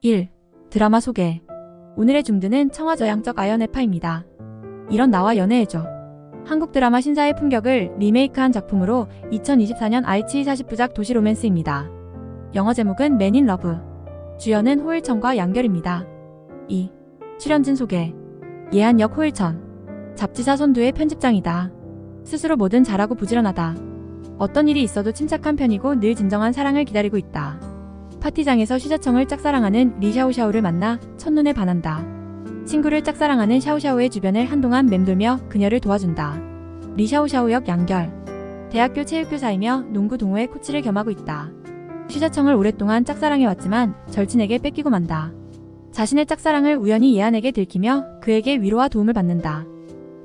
일 드라마 소개. 오늘의 중드는 청아저양적 아연의파입니다. 이런 나와 연애해줘. 한국 드라마 신사의 품격을 리메이크한 작품으로 2024년 아이치 40부작 도시 로맨스입니다. 영어 제목은 맨인 러브. 주연은 호일천과 양결입니다. 2. 출연진 소개. 예한역 호일천. 잡지사 선두의 편집장이다. 스스로 뭐든 잘하고 부지런하다. 어떤 일이 있어도 침착한 편이고 늘 진정한 사랑을 기다리고 있다. 파티장에서 시자청을 짝사랑하는 리샤오샤오를 만나 첫눈에 반한다. 친구를 짝사랑하는 샤오샤오의 주변을 한동안 맴돌며 그녀를 도와준다. 리샤오샤오 역 양결. 대학교 체육교사이며 농구 동호회 코치를 겸하고 있다. 시자청을 오랫동안 짝사랑해왔지만 절친에게 뺏기고 만다. 자신의 짝사랑을 우연히 예안에게 들키며 그에게 위로와 도움을 받는다.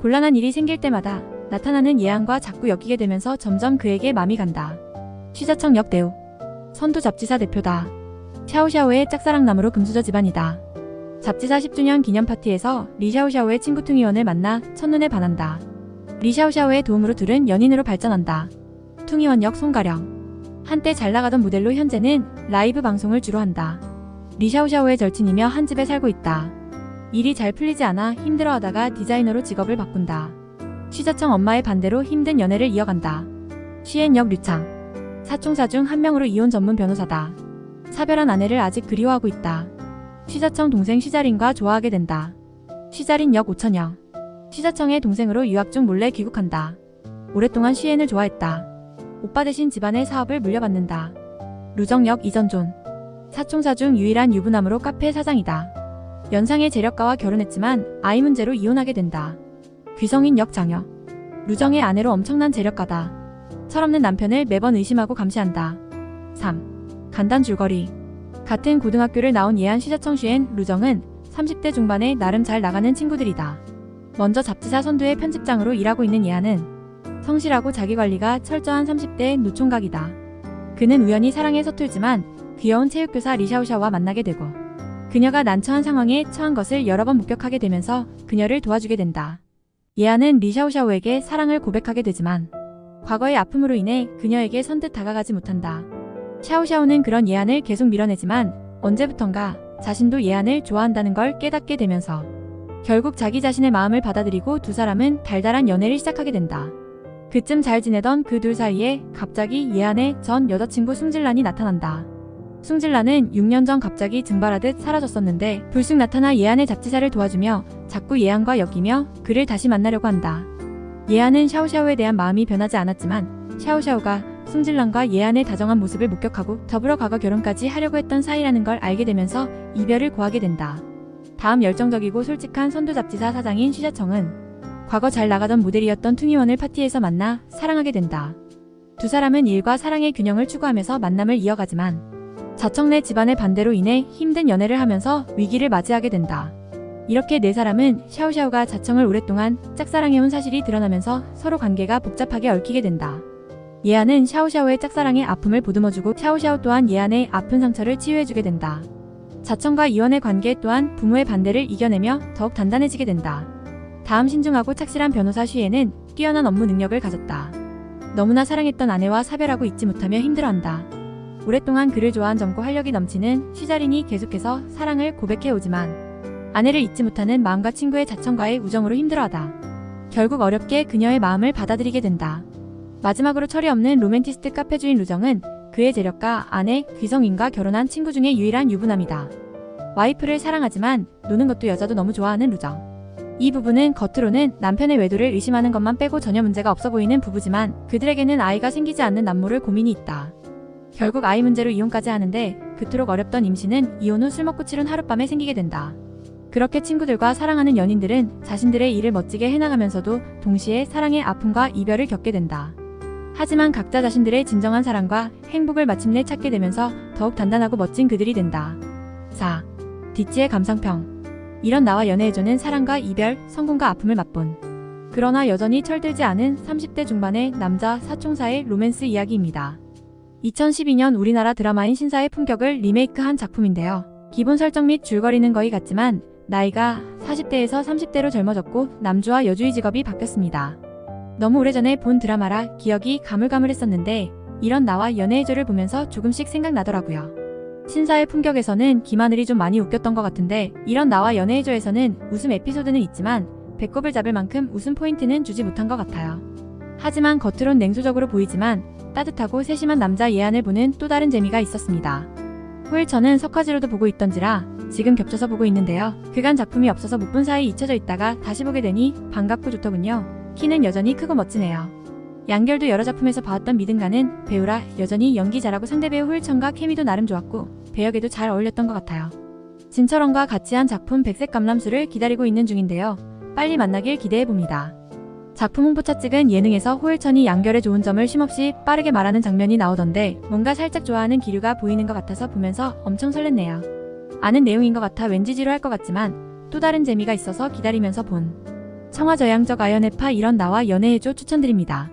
곤란한 일이 생길 때마다 나타나는 예안과 자꾸 엮이게 되면서 점점 그에게 맘이 간다. 시자청 역 대우. 선두 잡지사 대표다. 샤오샤오의 짝사랑남으로 금수저 집안이다. 잡지사 10주년 기념 파티에서 리샤오샤오의 친구 퉁이원을 만나 첫눈에 반한다. 리샤오샤오의 도움으로 둘은 연인으로 발전한다. 퉁이원 역 송가령. 한때 잘 나가던 모델로 현재는 라이브 방송을 주로 한다. 리샤오샤오의 절친이며 한 집에 살고 있다. 일이 잘 풀리지 않아 힘들어하다가 디자이너로 직업을 바꾼다. 취자청 엄마의 반대로 힘든 연애를 이어간다. 시엔역 류창. 사총사 중 한 명으로 이혼 전문 변호사다. 사별한 아내를 아직 그리워하고 있다. 시자청 동생 시자린과 좋아하게 된다. 시자린 역 오천영. 시자청의 동생으로 유학 중 몰래 귀국한다. 오랫동안 시엔을 좋아했다. 오빠 대신 집안의 사업을 물려받는다. 루정역 이전존. 사총사 중 유일한 유부남으로 카페 사장이다. 연상의 재력가와 결혼했지만 아이 문제로 이혼하게 된다. 귀성인 역 장혁. 루정의 아내로 엄청난 재력가다. 철없는 남편을 매번 의심하고 감시한다. 3. 간단 줄거리. 같은 고등학교를 나온 예한 시자청 시엔 루정은 30대 중반에 나름 잘 나가는 친구들이다. 먼저 잡지사 선두의 편집장으로 일하고 있는 예한은 성실하고 자기관리가 철저한 30대 노총각이다. 그는 우연히 사랑에 서툴지만 귀여운 체육교사 리샤오샤와 만나게 되고 그녀가 난처한 상황에 처한 것을 여러 번 목격하게 되면서 그녀를 도와주게 된다. 예한은 리샤오샤오에게 사랑을 고백하게 되지만 과거의 아픔으로 인해 그녀에게 선뜻 다가가지 못한다. 샤오샤오는 그런 예안을 계속 밀어내지만 언제부턴가 자신도 예안을 좋아한다는 걸 깨닫게 되면서 결국 자기 자신의 마음을 받아들이고 두 사람은 달달한 연애를 시작하게 된다. 그쯤 잘 지내던 그 둘 사이에 갑자기 예안의 전 여자친구 숭질란이 나타난다. 숭질란은 6년 전 갑자기 증발하듯 사라졌었는데 불쑥 나타나 예안의 잡지사를 도와주며 자꾸 예안과 엮이며 그를 다시 만나려고 한다. 예안은 샤오샤오에 대한 마음이 변하지 않았지만 샤오샤오가 숭질란과 예안의 다정한 모습을 목격하고 더불어 과거 결혼까지 하려고 했던 사이라는 걸 알게 되면서 이별을 고하게 된다. 다음 열정적이고 솔직한 선두 잡지사 사장인 쉬자청은 과거 잘 나가던 모델이었던 퉁이원을 파티에서 만나 사랑하게 된다. 두 사람은 일과 사랑의 균형을 추구하면서 만남을 이어가지만 자청 내 집안의 반대로 인해 힘든 연애를 하면서 위기를 맞이하게 된다. 이렇게 네 사람은 샤오샤오가 자청을 오랫동안 짝사랑해온 사실이 드러나면서 서로 관계가 복잡하게 얽히게 된다. 예안은 샤오샤오의 짝사랑의 아픔을 보듬어주고 샤오샤오 또한 예안의 아픈 상처를 치유해주게 된다. 자청과 이원의 관계 또한 부모의 반대를 이겨내며 더욱 단단해지게 된다. 다음 신중하고 착실한 변호사 쉬에는 뛰어난 업무 능력을 가졌다. 너무나 사랑했던 아내와 사별하고 잊지 못하며 힘들어한다. 오랫동안 그를 좋아한 젊고 활력이 넘치는 쉬자린이 계속해서 사랑을 고백해오지만 아내를 잊지 못하는 마음과 친구의 자청과의 우정으로 힘들어하다. 결국 어렵게 그녀의 마음을 받아들이게 된다. 마지막으로 철이 없는 로맨티스트 카페 주인 루정은 그의 재력가 아내 귀성인과 결혼한 친구 중에 유일한 유부남이다. 와이프를 사랑하지만 노는 것도 여자도 너무 좋아하는 루정. 이 부부는 겉으로는 남편의 외도를 의심하는 것만 빼고 전혀 문제가 없어 보이는 부부지만 그들에게는 아이가 생기지 않는 남모를 고민이 있다. 결국 아이 문제로 이혼까지 하는데 그토록 어렵던 임신은 이혼 후 술 먹고 치른 하룻밤에 생기게 된다. 그렇게 친구들과 사랑하는 연인들은 자신들의 일을 멋지게 해나가면서도 동시에 사랑의 아픔과 이별을 겪게 된다. 하지만 각자 자신들의 진정한 사랑과 행복을 마침내 찾게 되면서 더욱 단단하고 멋진 그들이 된다. 4. 디찌의 감상평. 이런 나와 연애해주는 사랑과 이별, 성공과 아픔을 맛본. 그러나 여전히 철들지 않은 30대 중반의 남자 사총사의 로맨스 이야기입니다. 2012년 우리나라 드라마인 신사의 품격을 리메이크한 작품인데요. 기본 설정 및 줄거리는 거의 같지만 나이가 40대에서 30대로 젊어졌고 남주와 여주의 직업이 바뀌었습니다. 너무 오래전에 본 드라마라 기억이 가물가물했었는데 이런 나와 연애의 조를 보면서 조금씩 생각나더라고요. 신사의 품격에서는 김하늘이 좀 많이 웃겼던 것 같은데 이런 나와 연애의 조에서는 웃음 에피소드는 있지만 배꼽을 잡을 만큼 웃음 포인트는 주지 못한 것 같아요. 하지만 겉으론 냉소적으로 보이지만 따뜻하고 세심한 남자 예안을 보는 또 다른 재미가 있었습니다. 호일처는 석화지로도 보고 있던지라 지금 겹쳐서 보고 있는데요. 그간 작품이 없어서 못 본 사이 잊혀져 있다가 다시 보게 되니 반갑고 좋더군요. 키는 여전히 크고 멋지네요. 양결도 여러 작품에서 봐왔던 미든가는 배우라 여전히 연기 잘하고 상대 배우 호일천과 케미도 나름 좋았고 배역에도 잘 어울렸던 것 같아요. 진철원과 같이 한 작품 백색 감람수를 기다리고 있는 중인데요. 빨리 만나길 기대해봅니다. 작품 홍보차 찍은 예능에서 호일천이 양결에 좋은 점을 쉼없이 빠르게 말하는 장면이 나오던데 뭔가 살짝 좋아하는 기류가 보이는 것 같아서 보면서 엄청 설렜네요. 아는 내용인 것 같아 왠지 지루할 것 같지만 또 다른 재미가 있어서 기다리면서 본 청화저양적 아연의파 이런 나와 연애해줘 추천드립니다.